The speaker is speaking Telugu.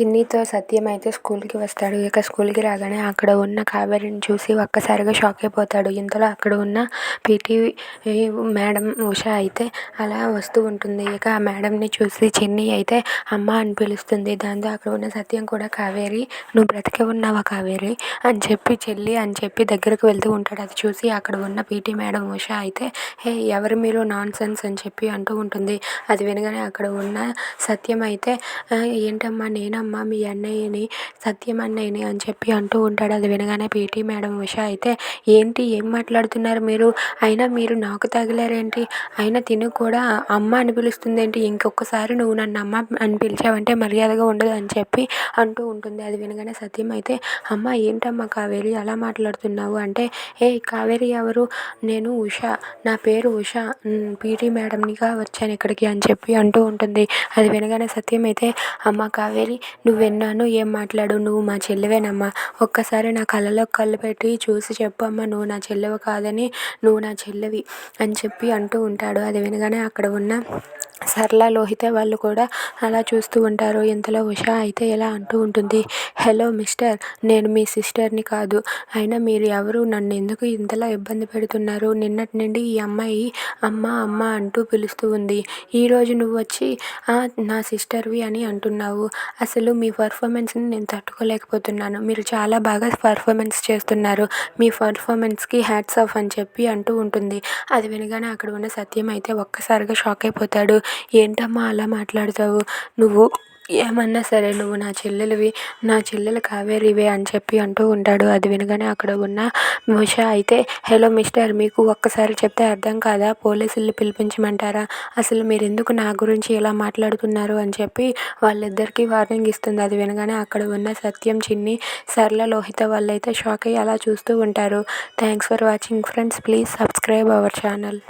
చిన్నితో సత్యం అయితే స్కూల్కి వస్తాడు. ఇక స్కూల్కి రాగానే అక్కడ ఉన్న కావేరిని చూసి ఒక్కసారిగా షాక్ అయిపోతాడు. ఇంతలో అక్కడ ఉన్న పీటీ మేడం ఉష అయితే అలా వస్తూ ఉంటుంది. ఇక ఆ మేడంని చూసి చిన్ని అయితే అమ్మ అని పిలుస్తుంది. దాంతో అక్కడ ఉన్న సత్యం కూడా కావేరి నువ్వు బ్రతికే ఉన్నావా కావేరి? అని చెప్పి చెల్లి అని చెప్పి దగ్గరకు వెళ్తూ ఉంటాడు. అది చూసి అక్కడ ఉన్న పీటీ మేడం ఉష అయితే హే ఎవరు మీరు? నాన్ సెన్స్ అని చెప్పి అంటూ ఉంటుంది. అది వినగానే అక్కడ ఉన్న సత్యం అయితే ఏంటమ్మా నేనమ్మా మీ అన్నయ్యని సత్యం అన్నయ్యని అని చెప్పి అంటూ ఉంటాడు. అది వినగానే పీటీ మేడం ఉష అయితే ఏంటి? ఏం మాట్లాడుతున్నారు మీరు? అయినా మీరు నాకు తగిలారేంటి? అయినా తిను కూడా. అమ్మ అని పిలుస్తుంది ఏంటి ఇంకొకసారి నువ్వు నన్ను అమ్మ అని పిలిచావంటే మర్యాదగా ఉండదు అని చెప్పి అంటూ ఉంటుంది. అది వినగానే సత్యం అయితే అమ్మ ఏంటమ్మా కావేరి? అలా మాట్లాడుతున్నావు? అంటే ఏ కావేరి ఎవరు? నేను ఉష. నా పేరు ఉష. పీటీ మేడంనిగా వచ్చాను ఇక్కడికి అని చెప్పి అంటూ ఉంటుంది. అది వినగానే సత్యం అయితే అమ్మ కావేరి నువ్వు విన్నాను ఏం మాట్లాడు నువ్వు మా చెల్లివేనమ్మా. ఒక్కసారి నా కళ్ళలో కళ్ళు పెట్టి చూసి చెప్పు అమ్మ నువ్వు నా చెల్లెవి కాదని నువ్వు నా చెల్లెవి అని చెప్పి అంటూ ఉంటాడు. అది వినగానే అక్కడ ఉన్న సరళ లోహిత వాళ్ళు కూడా అలా చూస్తూ ఉంటారు. ఇంతలో ఉష అయితే ఇలా అంటూ ఉంటుంది. హలో మిస్టర్ నేను మీ సిస్టర్ని కాదు. అయినా మీరు ఎవరు? నన్ను ఎందుకు ఇంతలా ఇబ్బంది పెడుతున్నారు? నిన్నటి నుండి ఈ అమ్మాయి అమ్మ అమ్మ అంటూ పిలుస్తూ ఉంది. ఈరోజు నువ్వు వచ్చి నా సిస్టర్వి అని అంటున్నావు. అసలు మీ పర్ఫార్మెన్స్ని నేను తట్టుకోలేకపోతున్నాను. మీరు చాలా బాగా పర్ఫార్మెన్స్ చేస్తున్నారు. మీ పర్ఫార్మెన్స్కి హ్యాట్స్ ఆఫ్ అని చెప్పి అంటూ ఉంటుంది. అది వినగానే అక్కడ ఉన్న సత్యం అయితే ఒక్కసారిగా షాక్ అయిపోతాడు. ఏంటమ్మా అలా మాట్లాడతావు? నువ్వు ఏమన్నా సరే నువ్వు నా చెల్లెలివి నా చెల్లెలు కావేరివే అని చెప్పి అంటూ ఉంటాడు. అది వినగానే అక్కడ ఉన్న ఉష అయితే హలో మిస్టర్ మీకు ఒక్కసారి చెప్తే అర్థం కాదా? పోలీసుల్ని పిలిపించమంటారా? అసలు మీరు ఎందుకు నా గురించి ఇలా మాట్లాడుతున్నారు? అని చెప్పి వాళ్ళిద్దరికీ వార్నింగ్ ఇస్తుంది. అది వినగానే అక్కడ ఉన్న సత్యం చిన్ని సరళ లోహిత వాళ్ళైతే షాక్ అయ్యి అలా చూస్తూ ఉంటారు. Thanks for watching friends. Please subscribe our channel.